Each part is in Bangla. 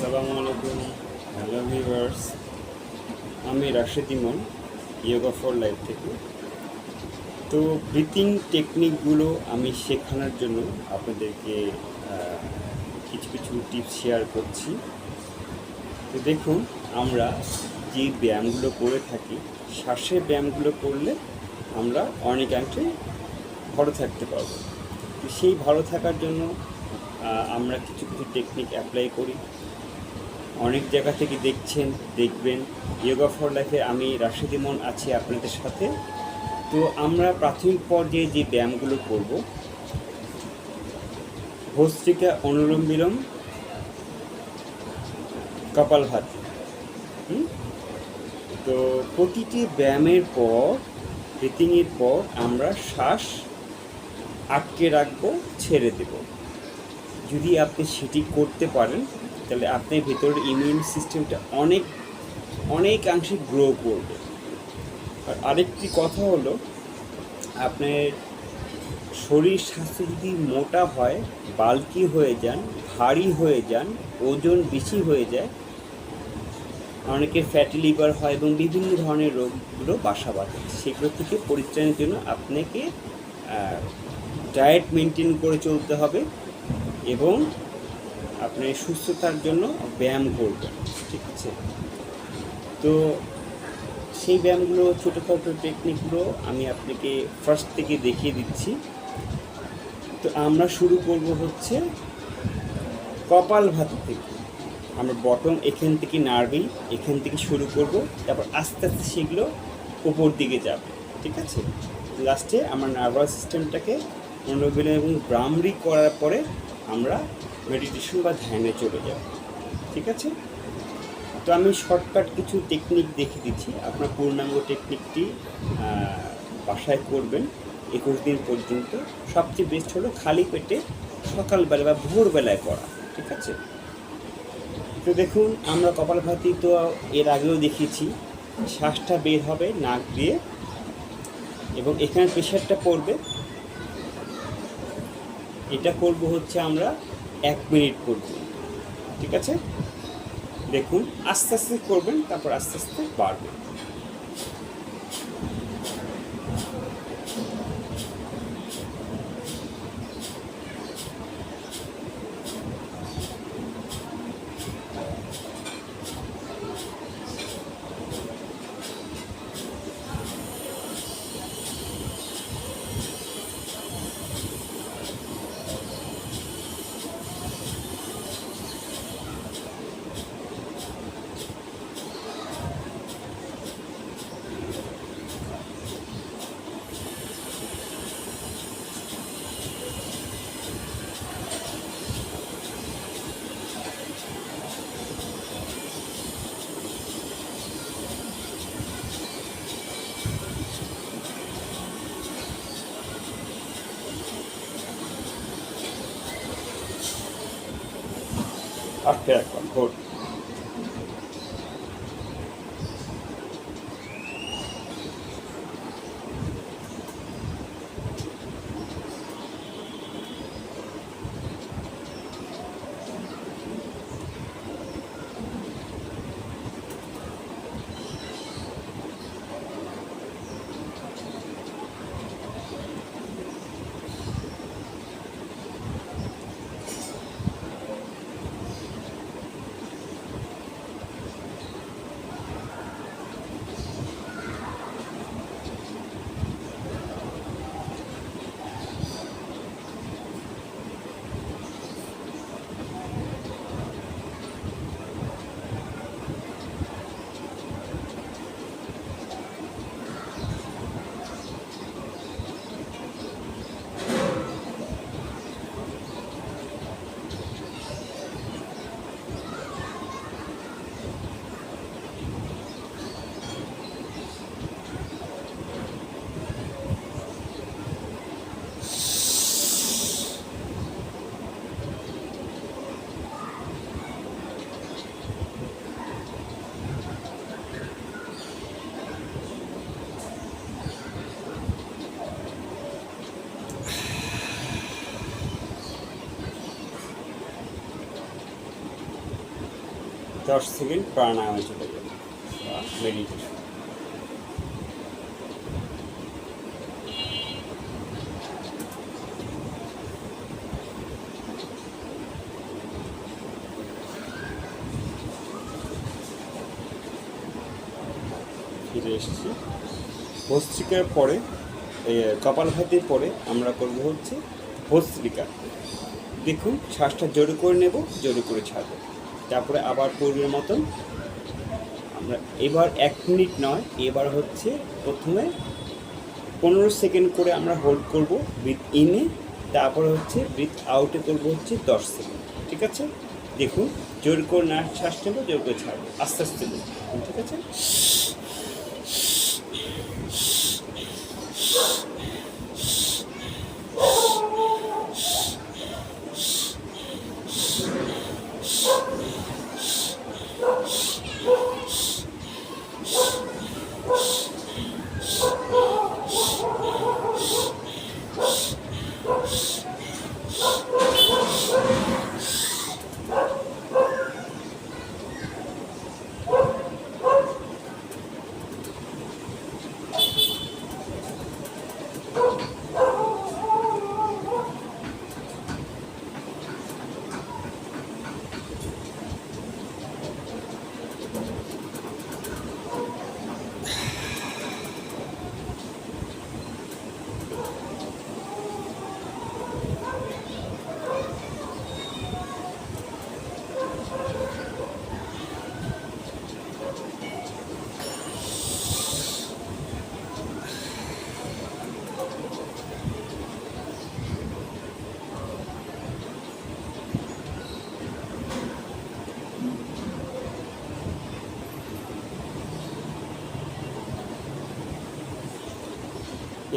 আসসালামু আলাইকুম, হ্যালো ভিউয়ার্স। আমি Rashed Emon, yoga for life থেকে। তো ব্রিথিং টেকনিকগুলো আমি শেখানোর জন্য আপনাদেরকে কিছু কিছু টিপস শেয়ার করছি। তো দেখুন, আমরা যে ব্যায়ামগুলো করে থাকি, শ্বাসের ব্যায়ামগুলো করলে আমরা অনেকাংশে ভালো থাকতে পারব। তো সেই ভালো থাকার জন্য আমরা কিছু কিছু টেকনিক অ্যাপ্লাই করি। অনেক জায়গা থেকে দেখছেন, দেখবেন। ইয়োগা ফর লাইফে আমি রাশেদ আছি আপনাদের সাথে। তো আমরা প্রাথমিক পর্যায়ে যে ব্যায়ামগুলো করব, ভস্ত্রিকা, অনুলোম বিলোম, কপাল ভাত তো প্রতিটি ব্যায়ামের পর ব্রিথিংয়ের পর আমরা শ্বাস আটকে রাখব, ছেড়ে দেব। যদি আপনি সেটি করতে পারেন তাহলে আপনার ভেতরের ইমিউন সিস্টেমটা অনেক অনেকাংশে গ্রো করবে। আর আরেকটি কথা হলো, আপনার শরীর স্বাস্থ্য যদি মোটা হয় বালকি হয়ে যান, ভারী হয়ে যান, ওজন বেশি হয়ে যায়, অনেকের ফ্যাটি লিভার হয় এবং বিভিন্ন ধরনের রোগগুলো বাসা বাঁধে। সেগুলো থেকে পরিত্রাণের জন্য আপনাকে ডায়েট মেনটেন করে চলতে হবে এবং আপনি সুস্থতার জন্য ব্যায়াম করবেন, ঠিক আছে? তো সেই ব্যায়ামগুলো, ছোটোখাটো টেকনিকগুলো আমি আপনাকে ফার্স্ট থেকে দেখিয়ে দিচ্ছি। তো আমরা শুরু করব হচ্ছে কপাল ভাত থেকে। আমরা বটম এখান থেকে নাড়বি এখান থেকে শুরু করব, তারপর আস্তে আস্তে সেগুলো উপর দিকে যাবে, ঠিক আছে? লাস্টে আমার নার্ভাস সিস্টেমটাকে অনুবিলম এবং ব্রাহ্মরি করার পরে আমরা মেডিটেশন বা ধ্যানে চলে যাব, ঠিক আছে? তো আমি শর্টকাট কিছু টেকনিক দেখিয়ে দিচ্ছি। আপনার পূর্ণাঙ্গ টেকনিকটি বাসায় করবেন। একুশ দিন পর্যন্ত। সবচেয়ে বেস্ট হলো খালি পেটে সকালবেলা বা ভোরবেলায় করা ঠিক আছে? তো দেখুন, আমরা কপালভাতি তো এর আগেও দেখিয়েছি। শ্বাসটা বের হবে নাক দিয়ে এবং এখানে প্রেশারটা পড়বে। এটা করব হচ্ছে আমরা এক মিনিট করব ঠিক আছে? দেখুন আস্তে আস্তে করবেন তারপর আস্তে আস্তে বাড়বে। আটকে এখন ভোট দশ সেকেন্ড প্রাণায়ামে চলে যাবে মেডিটেশন ফিরে এসেছি। ভস্ত্রিকার পরে এই কপাল ভাতির পরে আমরা করব হচ্ছে ভস্ত্রিকা। দেখুন, শ্বাসটা জোরে করে নেব, জোরে করে ছাড়বো। তারপরে আবার পূর্বের মতন। আমরা এবার এক মিনিট নয়, এবার হচ্ছে প্রথমে পনেরো সেকেন্ড করে আমরা হোল্ড করব ব্রিথ ইনে তারপরে হচ্ছে ব্রিথ আউটে করব হচ্ছে দশ সেকেন্ড, ঠিক আছে? দেখুন, জোর করে না শ্বাস নেব, জোর করে ছাড়বো, আস্তে আস্তে, ঠিক আছে?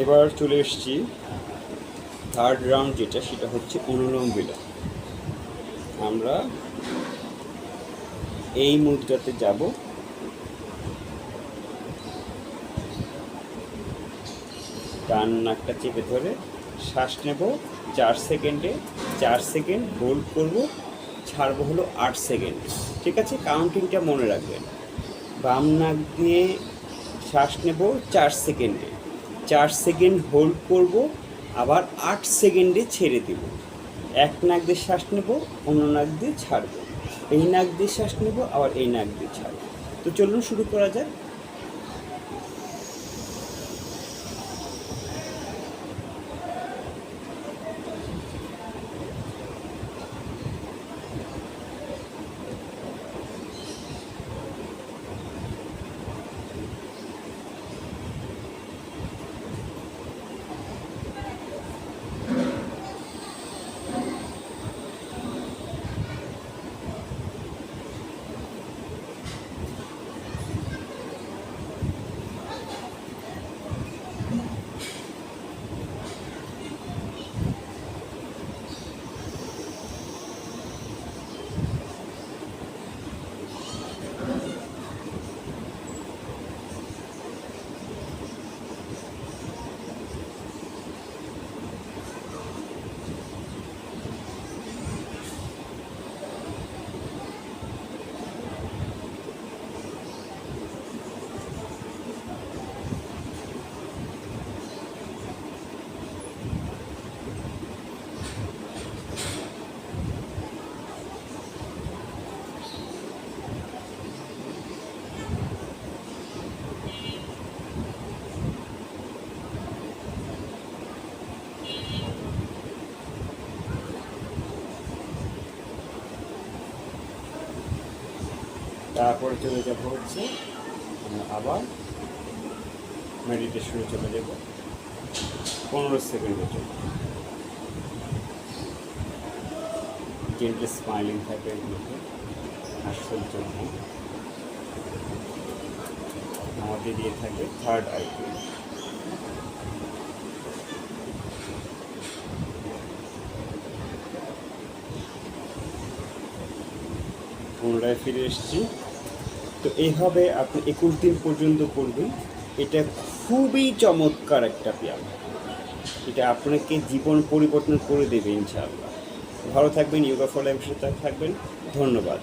এবার চলে এসেছি থার্ড রাউন্ড যেটা, সেটা হচ্ছে অনুলোম বিলোম আমরা এই মুদ্রাতে যাব। ডান নাকটা চেপে ধরে শ্বাস নেব। চার সেকেন্ডে, চার সেকেন্ড হোল্ড করব। ছাড়বো হলো আট সেকেন্ড। ঠিক আছে? কাউন্টিংটা মনে রাখবেন। বাম নাক দিয়ে শ্বাস নেব চার সেকেন্ডে। চার সেকেন্ড হোল্ড করব, আবার আট সেকেন্ডে ছেড়ে দেব। এক নাক দিয়ে শ্বাস নেব, অন্য নাক দিয়ে ছাড়ব। এই নাক দিয়ে শ্বাস নেব, আবার এই নাক দিয়ে ছাড়ব। তো চলুন শুরু করা যাক। তারপরে চলে যাব হচ্ছে আবার মেডিটেশনে চলে যাব, পনেরো সেকেন্ডের জন্য। জেন্টলি স্মাইলিং থাকে এগুলোতে জন্য আমাদের দিয়ে থাকবে থার্ড আইটেম পুনরায় ফিরে এসেছি। তো এইভাবে আপনি একুশ দিন পর্যন্ত করবেন। এটা খুবই চমৎকার একটা ব্যায়াম। এটা আপনাকে জীবন পরিবর্তন করে দেবে ইনশাআল্লাহ। ভালো থাকবেন, ইয়োগা ফলে থাকবেন। ধন্যবাদ।